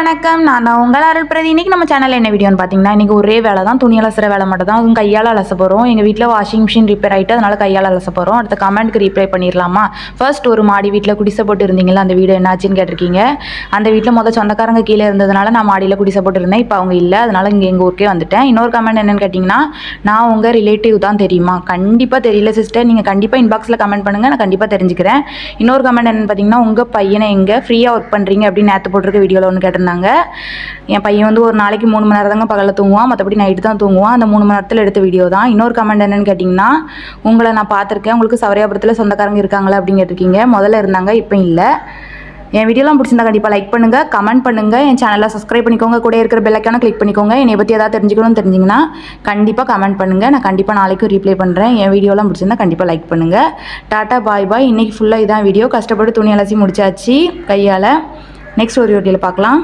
வணக்கம். நான் உங்கள் அருள் பிரதி. இன்னைக்கு நம்ம சேனல் என்ன வீடியோன்னு பார்த்தீங்கன்னா இன்றைக்கி ஒரே வேலை தான். துணி அலசுற வேலை மட்டும் தான் அதுவும் கையால் அலச போகிறோம் எங்கள் வீட்டில் வாஷிங் மிஷின் ரிப்பேர் ஆகிட்டு அதனால் கையால் அலச போகிறோம் அடுத்த கமெண்ட்க்கு ரீப்ளை பண்ணிடலாமா ஃபர்ஸ்ட் ஒரு மாடி வீட்டில் குடிசை போட்டு இருந்தீங்களா அந்த வீடு என்னாச்சுன்னு கேட்டிருக்கீங்க. அந்த வீட்டில் மொதல் சொந்தக்காரங்க கீழே இருந்ததுனால நான் மாடியில் குடிசை போட்டு இருந்தேன் இப்போ அவங்க இல்லை. அதனால் இங்கே எங்கள் ஊருக்கே வந்துட்டேன். இன்னொரு கமெண்ட் என்னென்னு கேட்டிங்கன்னா நான் உங்கள் ரிலேட்டிவ் தான் தெரியுமா? கண்டிப்பாக தெரியல சிஸ்டர் நீங்கள் கண்டிப்பாக இன்பாக்ஸில் கமெண்ட் பண்ணுங்கள் நான் கண்டிப்பாக தெரிஞ்சுக்கிறேன். இன்னொரு கமெண்ட் என்னன்னு பார்த்தீங்கன்னா உங்கள் பையனை எங்கே ஃப்ரீயாக ஒர்க் பண்ணுறீங்க அப்படின்னு நேற்று போட்டிருக்க வீடியோவில் ஒன்று கேட்டிருந்தாங்க. என் பையன் வந்து ஒரு நாளைக்கு மூணு மணி நேரம் தாங்க பகலில் தூங்குவான். மற்றபடி நைட்டு தான் தூங்குவான். அந்த மூணு மணி நேரத்தில் எடுத்த வீடியோ தான். இன்னொரு கமெண்ட் என்னன்னு கேட்டிங்கன்னா உங்களை நான் பார்த்துருக்கேன். உங்களுக்கு சவரியாபுரத்தில் சொந்தக்காரங்க இருக்காங்களா அப்படின்னு கேட்டிருக்கீங்க. முதல்ல இருந்தாங்க இப்போ இல்லை. என் வீடியோலாம் பிடிச்சிருந்தா கண்டிப்பாக லைக் பண்ணுங்கள் கமெண்ட் பண்ணுங்கள் என் சேனலை சப்ஸ்கிரைப் பண்ணிக்கோங்க. கூட இருக்கிற பெல்லைக்கான கிளிக் பண்ணிக்கோங்க. என்னை பற்றி ஏதாவது தெரிஞ்சுக்கணும்னு தெரிஞ்சிங்கன்னா கண்டிப்பாக கமெண்ட் பண்ணுங்கள் நான் கண்டிப்பாக நாளைக்கும் ரீப்ளை பண்ணுறேன் என் வீடியோலாம் பிடிச்சிருந்தா கண்டிப்பாக லைக் பண்ணுங்கள் டாட்டா பாய் பாய் இன்றைக்கி ஃபுல்லாக இதான் வீடியோ கஷ்டப்பட்டு துணி அலசி முடிச்சாச்சு கையால். நெக்ஸ்ட் ஒரு வீடியோவில் பார்க்கலாம்.